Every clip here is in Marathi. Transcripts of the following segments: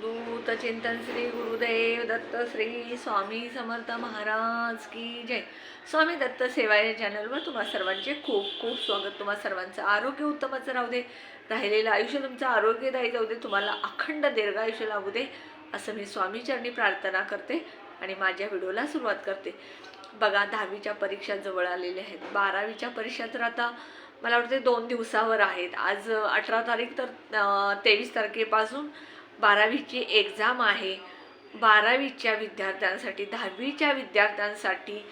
दूत चिंतन श्री गुरुदेव दत्त श्री स्वामी समर्थ महाराज की जय। स्वामी दत्त सेवा या चॅनलवर तुम्हा सर्वांचे खूप खूप स्वागत तुम्हा सर्वांचं आरोग्य उत्तमच राहू दे राहिलेलं आयुष्य तुमचं आरोग्यदायी जाऊ दे तुम्हाला अखंड दीर्घ आयुष्य लागू दे असं मी स्वामीचरणी प्रार्थना करते आणि माझ्या व्हिडिओला सुरुवात करते. बघा दहावीच्या परीक्षा जवळ आलेल्या आहेत. बारावीच्या परीक्षा तर आता मला वाटते दोन दिवसावर आहेत. आज अठरा तारीख तर तेवीस तारखेपासून बारावीची एक्झाम आहे. बारावीच्या विद्यार्थ्यांसाठी दहावीच्या विद्यार्थ्यांसाठी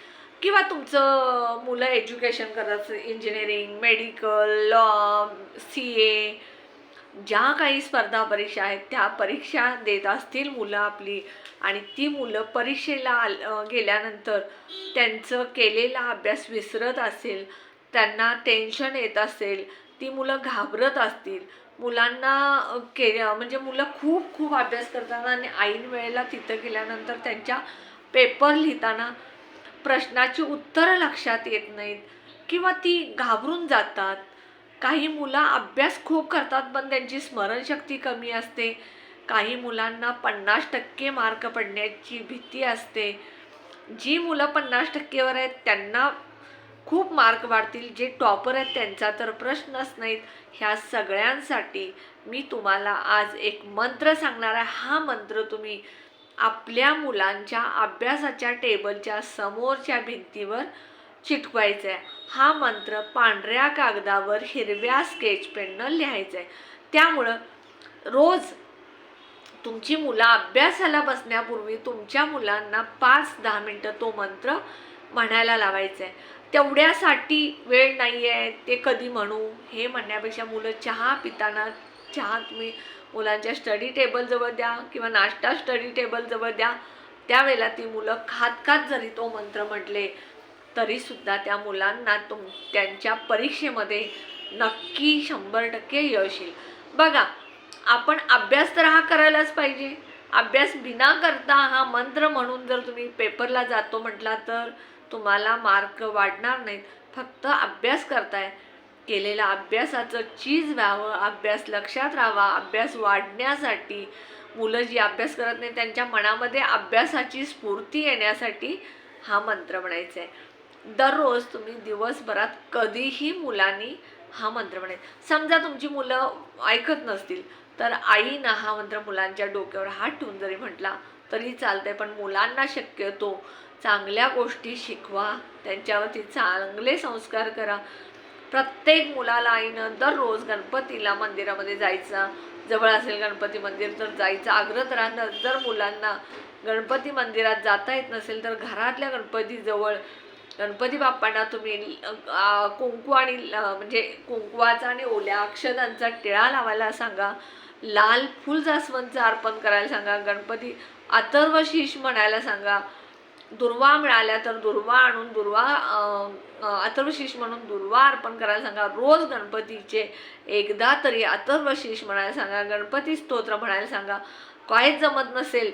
किंवा तुमचं मुलं एज्युकेशन करत असेल engineering medical law C A ज्या काही स्पर्धा परीक्षा आहेत त्या परीक्षा देत असतील मुलं आपली. आणि ती मुलं परीक्षेला आल गेल्यानंतर त्यांचं केलेला अभ्यास विसरत असेल त्यांना टेन्शन येत असेल ती मुलं घाबरत असतील. मुलांना के म्हणजे मुलं खूप खूप अभ्यास करताना आणि ऐन वेळेला तिथं गेल्यानंतर त्यांच्या पेपर लिहिताना प्रश्नाची उत्तरं लक्षात येत नाहीत किंवा ती घाबरून जातात. काही मुलं अभ्यास खूप करतात पण त्यांची स्मरणशक्ती कमी असते. काही मुलांना पन्नास टक्के मार्क पडण्याची भीती असते. जी मुलं पन्नास टक्केवर आहेत त्यांना खूप मार्क वाढतील जे टॉपर आहेत त्यांचा तर प्रश्नच नाहीत. ह्या सगळ्यांसाठी मी तुम्हाला आज एक मंत्र सांगणार आहे. हा मंत्र तुम्ही आपल्या मुलांच्या अभ्यासाच्या टेबलच्या समोरच्या भिंतीवर चिटकवायचा आहे हा मंत्र पांढऱ्या कागदावर हिरव्या स्केच पेननं लिहायचा आहे त्यामुळं रोज तुमची मुलं अभ्यासाला बसण्यापूर्वी तुमच्या मुलांना पाच दहा मिनटं तो मंत्र म्हणायला लावायचा आहे तेवढ्यासाठी वेळ नाही आहे ते कधी म्हणू? हे म्हणण्यापेक्षा मुलं चहा पिताना चहा तुम्ही मुलांच्या स्टडी टेबलजवळ द्या किंवा नाश्ता स्टडी टेबलजवळ द्या. त्यावेळेला ती मुलं खात खात जरी तो मंत्र म्हटले तरीसुद्धा त्या मुलांना तुम त्यांच्या परीक्षेमध्ये नक्की शंभर टक्के यश येईल. बघा आपण अभ्यास तर हा करायलाच पाहिजे. अभ्यास बिना करता हा मंत्र म्हणून जर तुम्ही पेपरला जातो म्हटला तर तुम्हाला मार्क वाढणार नाहीत. फक्त अभ्यास करताय. केलेल्या अभ्यासाचं चीज व्हावं अभ्यास लक्षात राहावा अभ्यास वाढण्यासाठी. मुलं जी अभ्यास करत नाही त्यांच्या मनामध्ये अभ्यासाची स्फूर्ती येण्यासाठी हा मंत्र म्हणायचा आहे. दररोज तुम्ही दिवसभरात कधीही मुलांनी हा मंत्र म्हणायचा समजा तुमची मुलं ऐकत नसतील तर आईनं हा मंत्र मुलांच्या डोक्यावर हात ठेवून जरी म्हटला तरी चालतंय पण मुलांना शक्यतो चांगल्या गोष्टी शिकवा त्यांच्यावरती चांगले संस्कार करा. प्रत्येक मुलाला आईनं दररोज गणपतीला मंदिरामध्ये जायचा जवळ असेल गणपती मंदिर तर जायचं. आग्रह तर जर मुलांना गणपती मंदिरात जाता येत नसेल तर घरातल्या गणपतीजवळ गणपती बाप्पांना तुम्ही कुंकू आणि म्हणजे कुंकवाचा आणि ओल्या अक्षदांचा टिळा लावायला सांगा. लाल फुल जास्वंदचं अर्पण करायला सांगा. गणपती अतर्व शीश म्हणायला सांगा. दुर्वा मिळाल्या तर दुर्वा आणून दुर्वा अथर्वशीष म्हणून दुर्वा अर्पण करायला सांगा. रोज गणपतीचे एकदा तरी अथर्वशीष म्हणायला सांगा गणपती स्तोत्र म्हणायला सांगा. काहीच जमत नसेल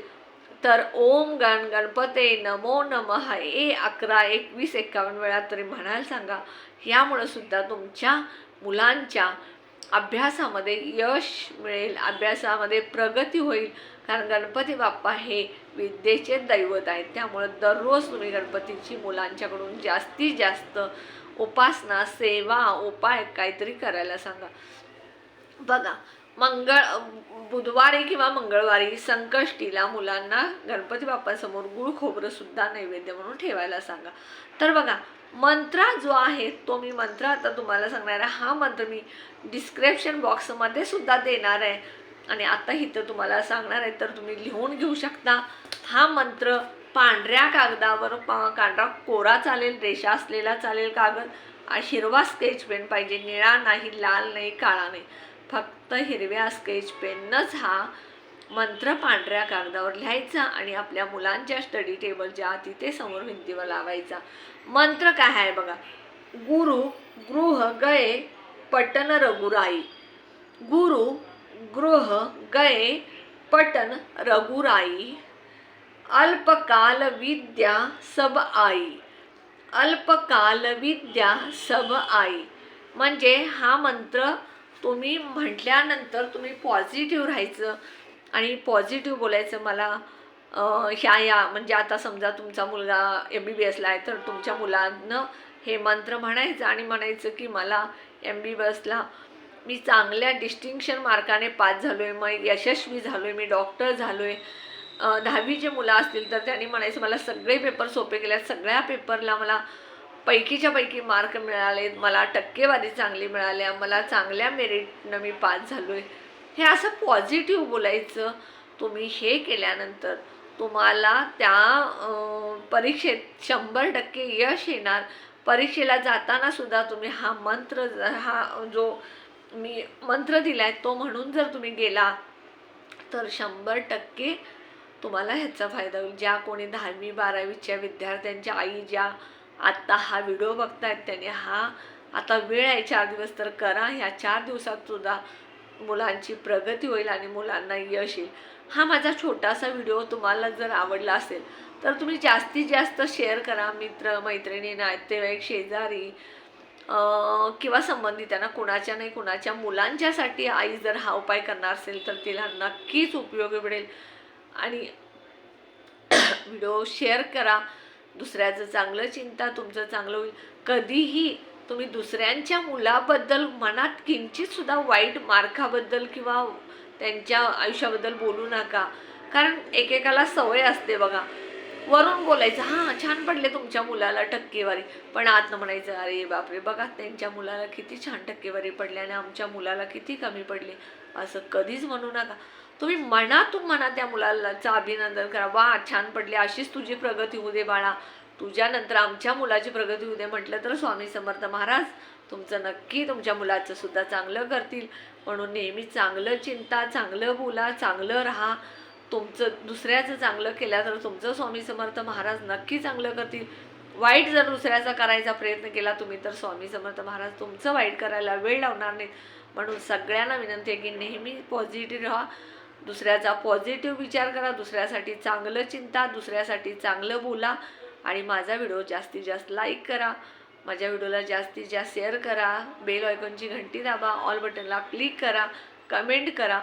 तर ओम गण गणपते नमो नमः ए अकरा एकवीस एकावन्न वेळा तरी म्हणायला सांगा. यामुळं सुद्धा तुमच्या मुलांच्या अभ्यासामध्ये यश मिळेल अभ्यासामध्ये प्रगती होईल. कारण गणपती बाप्पा हे विद्येचे दैवत आहेत. त्यामुळं दररोज तुम्ही गणपतीची मुलांच्याकडून जास्तीत जास्त उपासना सेवा उपाय काहीतरी करायला सांगा. बघा मंगळ बुधवारी किंवा मंगळवारी संकष्टीला मुलांना गणपती बाप्पासमोर गुळ खोबरं सुद्धा नैवेद्य म्हणून ठेवायला सांगा. तर बघा मंत्र जो आहे तो मी मंत्र आता तुम्हाला सांगणार आहे. हा मंत्र मी डिस्क्रिप्शन बॉक्समध्ये सुद्धा देणार आहे. आणि आता इथं तुम्हाला सांगणार आहे तर तुम्ही लिहून घेऊ शकता. हा मंत्र पांढऱ्या कागदावर पा कांढरा कोरा चालेल रेषा असलेला चालेल कागद. आणि हिरवा स्केच पेन पाहिजे निळा नाही लाल नाही काळा नाही. फक्त हिरव्या स्केच पेननंच हा मंत्र पांढऱ्या कागदावर लिहायचा आणि आपल्या मुलांच्या स्टडी टेबलच्या तिथे समोर भिंतीवर लावायचा. मंत्र काय आहे बघा? गुरु गृह गये पटन रघुराई. गुरु गये पटन रघुराई। अल्पकाल विद्या सब आई। अल्पकाल विद्या सब आई। म्हणजे हा मंत्र तुम्ही म्हटल्यानंतर तुम्ही पॉझिटिव्ह राहायचं आणि पॉझिटिव्ह बोलायचं मला ह्या या म्हणजे आता समजा तुमचा मुलगा एम बी बी एसला आहे तर तुमच्या मुलांना हे मंत्र म्हणायचं आणि म्हणायचं की मला एम बी बी एसला मी चांगल्या डिस्टिंक्शन मार्काने पास झालो आहे मग यशस्वी झालो आहे मी डॉक्टर झालो आहे दहावीचे मुलं असतील तर त्यांनी म्हणायचं मला सगळे पेपर सोपे केले सगळ्या पेपरला मला पैकीच्या पैकी मार्क मिळाले मला टक्केवारी चांगली मिळाल्या मला चांगल्या मेरिटनं मी पास झालो आहे हे असं पॉझिटिव्ह बोलायचं तुम्ही हे केल्यानंतर तुम्हाला त्या परीक्षेत शंभर टक्के यश येणार. परीक्षेला जाताना सुद्धा तुम्ही हा मंत्र हा जो मी मंत्र दिला आहे तो म्हणून जर तुम्ही गेला तर शंभर टक्के तुम्हाला ह्याचा फायदा होईल. ज्या कोणी दहावी बारावीच्या विद्यार्थ्यांच्या आई ज्या आत्ता हा व्हिडिओ बघतायत त्याने हा आता वेळ आहे चार दिवस तर करा. ह्या चार दिवसात सुद्धा मुलांची प्रगती होईल आणि मुलांना यश येईल. हा माझा छोटासा व्हिडिओ तुम्हाला जर आवडला असेल तर तुम्ही जास्तीत जास्त शेअर करा. मित्र मैत्रिणी नातेवाईक शेजारी किंवा संबंधित कुणाच्या नाही कुणाच्या मुलांच्यासाठी आई जर हा उपाय करणार असेल तर तिला नक्कीच उपयोगी पडेल. आणि व्हिडिओ शेअर करा. दुसऱ्याचं चांगलं चिंता तुमचं चांगलं होईल. कधीही तुम्ही दुसऱ्यांच्या मुलाबद्दल मनात किंचितसुद्धा वाईट मार्काबद्दल किंवा त्यांच्या आयुष्याबद्दल बोलू नका. कारण एकेकाला सवय असते बघा. वरून बोलायचं हां छान पडले तुमच्या मुलाला टक्केवारी. पण आतनं म्हणायचं अरे बापरे बघा त्यांच्या मुलाला किती छान टक्केवारी पडली आणि आमच्या मुलाला किती कमी पडली. असं कधीच म्हणू नका. तुम्ही मनातून म्हणा त्या मुलाचं अभिनंदन करा. वा छान पडले अशीच तुझी प्रगती होऊ दे बाळा. तुझ्यानंतर आमच्या मुलाची प्रगती होऊ दे. म्हटलं तर स्वामी समर्थ महाराज तुमचं नक्की तुमच्या मुलाचं सुद्धा चांगलं करतील. म्हणून नेहमी चांगलं चिंता चांगलं बोला चांगलं राहा. तुमचं दुसऱ्याचं चांगलं केलं तर तुमचं स्वामी समर्थ महाराज नक्की चांगलं करतील. वाईट जर दुसऱ्याचा करायचा प्रयत्न केला तुम्ही तर स्वामी समर्थ महाराज तुमचं वाईट करायला वेळ लावणार नाहीत. म्हणून सगळ्यांना विनंती आहे की नेहमी पॉझिटिव्ह राहा. दुसऱ्याचा पॉझिटिव्ह विचार करा दुसऱ्यासाठी चांगलं चिंता दुसऱ्यासाठी चांगलं बोला आणि माझा व्हिडिओ जास्तीत जास्त लाईक करा. माझ्या व्हिडिओला जास्तीत जास्त शेअर करा. बेल आयकॉनची घंटी दाबा. ऑल बटनला क्लिक करा. कमेंट करा.